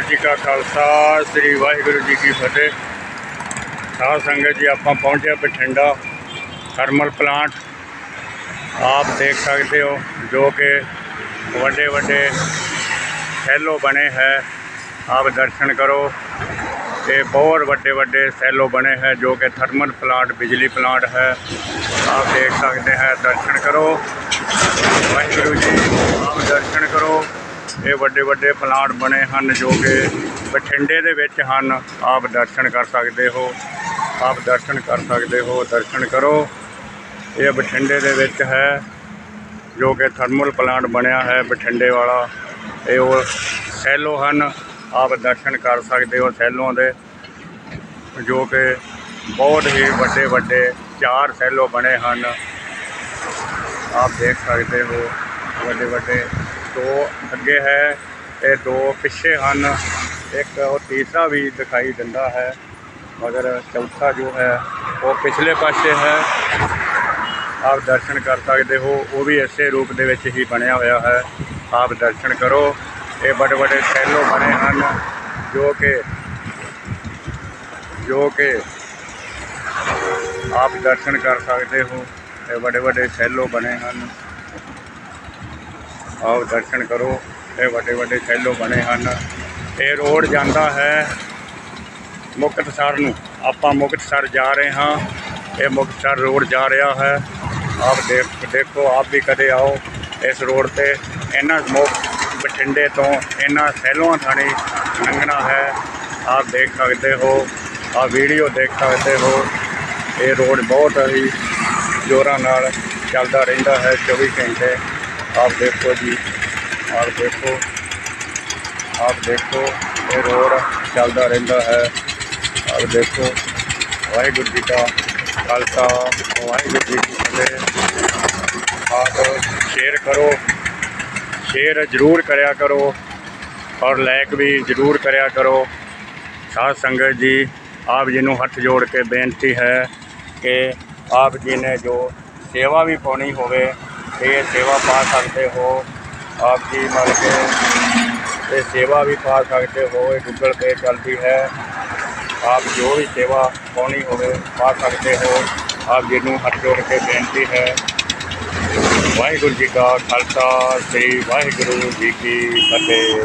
ਖਾਲਸਾ, ਸ੍ਰੀ ਵਾਹਿਗੁਰੂ ਜੀ ਕੀ ਫਤਿਹ। ਸਾਧ ਸੰਗਤ ਜੀ, ਆਪਾਂ ਪਹੁੰਚੇ ਬਠਿੰਡਾ, ਥਰਮਲ ਪਲਾਂਟ। ਆਪ ਦੇਖ ਸਕਦੇ ਹੋ, ਜੋ ਕਿ ਵੱਡੇ ਵੱਡੇ ਸੈਲੋ ਬਣੇ ਹੈ। ਆਪ ਦਰਸ਼ਨ ਕਰੋ ਇਹ ਬਹੁਤ ਵੱਡੇ ਵੱਡੇ ਸੈਲੋ ਬਣੇ ਹੈ, ਜੋ ਕਿ ਥਰਮਲ ਪਲਾਂਟ, ਬਿਜਲੀ ਪਲਾਂਟ ਹੈ। ਆਪ ਦੇਖ ਸਕਦੇ ਹੈ, ਦਰਸ਼ਨ ਕਰੋ। ਵਾਹਿਗੁਰੂ ਜੀ ਆਪ ਦਰਸ਼ਨ ਕਰੋ ਇਹ ਵੱਡੇ ਵੱਡੇ ਪਲਾਂਟ ਬਣੇ ਹਨ ਜੋ ਕਿ ਬਠਿੰਡੇ ਦੇ ਵਿੱਚ ਹਨ। ਆਪ ਦਰਸ਼ਨ ਕਰ ਸਕਦੇ ਹੋ। ਆਪ ਦਰਸ਼ਨ ਕਰ ਸਕਦੇ ਹੋ। ਦਰਸ਼ਨ ਕਰੋ। ਇਹ ਬਠਿੰਡੇ ਦੇ ਵਿੱਚ ਹੈ, ਜੋ ਕਿ ਥਰਮਲ ਪਲਾਂਟ ਬਣਿਆ ਹੈ ਬਠਿੰਡੇ ਵਾਲਾ। ਇਹ ਉਹ ਸੈਲੋ ਹਨ। ਆਪ ਦਰਸ਼ਨ ਕਰ ਸਕਦੇ ਹੋ ਸੈਲੋਂ ਦੇ। ਜੋ ਕਿ ਬਹੁਤ ਹੀ ਵੱਡੇ ਵੱਡੇ ਚਾਰ ਸੈਲੋ ਬਣੇ ਹਨ। ਆਪ ਦੇਖ ਸਕਦੇ ਹੋ। ਵੱਡੇ ਵੱਡੇ ਦੋ ਅੱਗੇ ਹੈ ਤੇ ਦੋ ਪਿੱਛੇ ਹਨ। ਇੱਕ ਉਹ ਤੀਸਰਾ ਵੀ ਦਿਖਾਈ ਦਿੰਦਾ ਹੈ, ਮਗਰ ਚੌਥਾ ਜੋ ਹੈ, ਉਹ ਪਿਛਲੇ ਪਾਸੇ ਹੈ। ਆਪ ਦਰਸ਼ਨ ਕਰ ਸਕਦੇ ਹੋ, ਉਹ ਵੀ ਇਸੇ ਰੂਪ ਦੇ ਵਿੱਚ ਹੀ ਬਣਿਆ ਹੋਇਆ ਹੈ। ਆਪ ਦਰਸ਼ਨ ਕਰੋ, ਇਹ ਵੱਡੇ ਵੱਡੇ ਸੈਲੋ ਬਣੇ ਹਨ, ਜੋ ਕਿ ਜੋ ਕਿ ਆਪ ਦਰਸ਼ਨ ਕਰ ਸਕਦੇ ਹੋ, ਇਹ ਵੱਡੇ ਵੱਡੇ ਸੈਲੋ ਬਣੇ ਹਨ। ਆਓ ਦਰਸ਼ਨ ਕਰੋ, ਇਹ ਵੱਡੇ ਵੱਡੇ ਸੈਲੋ ਬਣੇ ਹਨ। ਇਹ ਰੋਡ ਜਾਂਦਾ ਹੈ ਮੁਕਤਸਰ ਨੂੰ। ਆਪਾਂ ਮੁਕਤਸਰ ਜਾ ਰਹੇ ਹਾਂ। ਇਹ ਮੁਕਤਸਰ ਰੋਡ ਜਾ ਰਿਹਾ ਹੈ। ਆਪ ਦੇਖ, ਦੇਖੋ, ਆਪ ਵੀ ਕਦੇ ਆਓ ਇਸ ਰੋਡ ਤੇ। ਇਹਨਾਂ ਮੁਕ ਬਠਿੰਡੇ ਤੋਂ ਇਹਨਾਂ ਸੈਲੋਆਂ ਥਾਣੀ ਲੰਘਣਾ ਹੈ। ਆਪ ਦੇਖ ਸਕਦੇ ਹੋ, ਆ ਵੀਡੀਓ ਦੇਖ ਸਕਦੇ ਹੋ। ਇਹ ਰੋਡ ਬਹੁਤ ਹੀ ਜ਼ੋਰਾਂ ਨਾਲ ਚੱਲਦਾ ਰਹਿੰਦਾ ਹੈ 24 ਘੰਟੇ। ਆਪ ਦੇਖੋ ਜੀ, ਆਪ ਦੇਖੋ ਆਪ ਦੇਖੋ, ਇਹ ਰੋਡ ਚੱਲਦਾ ਰਹਿੰਦਾ ਹੈ। ਆਪ ਦੇਖੋ, ਵਾਹਿਗੁਰੂ ਜੀ ਦਾ ਖਾਲਸਾ, ਵਾਹਿਗੁਰੂ ਜੀ ਕੀ ਫਤਿਹ। ਆਪ ਸ਼ੇਅਰ ਕਰੋ, ਸ਼ੇਅਰ ਜ਼ਰੂਰ ਕਰਿਆ ਕਰੋ ਔਰ ਲਾਇਕ ਵੀ ਜ਼ਰੂਰ ਕਰਿਆ ਕਰੋ। ਸਾਧ ਸੰਗਤ ਜੀ, ਆਪ ਜੀ ਨੂੰ ਹੱਥ ਜੋੜ ਕੇ ਬੇਨਤੀ ਹੈ ਕਿ ਆਪ ਜੀ ਨੇ ਜੋ ਸੇਵਾ ਵੀ ਪਾਉਣੀ ਹੋਵੇ ਇਹ ਸੇਵਾ ਪਾ ਸਕਦੇ ਹੋ। ਆਪ ਜੀ ਮਤਲਬ ਕੇ ਇਹ ਸੇਵਾ ਵੀ ਪਾ ਸਕਦੇ ਹੋ। ਇਹ ਗੂਗਲ ਪੇ ਚੱਲਦੀ ਹੈ। ਆਪ ਜੋ ਵੀ ਸੇਵਾ ਪਾਉਣੀ ਹੋਵੇ, ਪਾ ਸਕਦੇ ਹੋ। ਆਪ ਜੀ ਨੂੰ ਹੱਥ ਜੋੜ ਕੇ ਬੇਨਤੀ ਹੈ। ਵਾਹਿਗੁਰੂ ਜੀ ਕਾ ਖਾਲਸਾ, ਸ੍ਰੀ ਵਾਹਿਗੁਰੂ ਜੀ ਕੀ ਫਤਿਹ।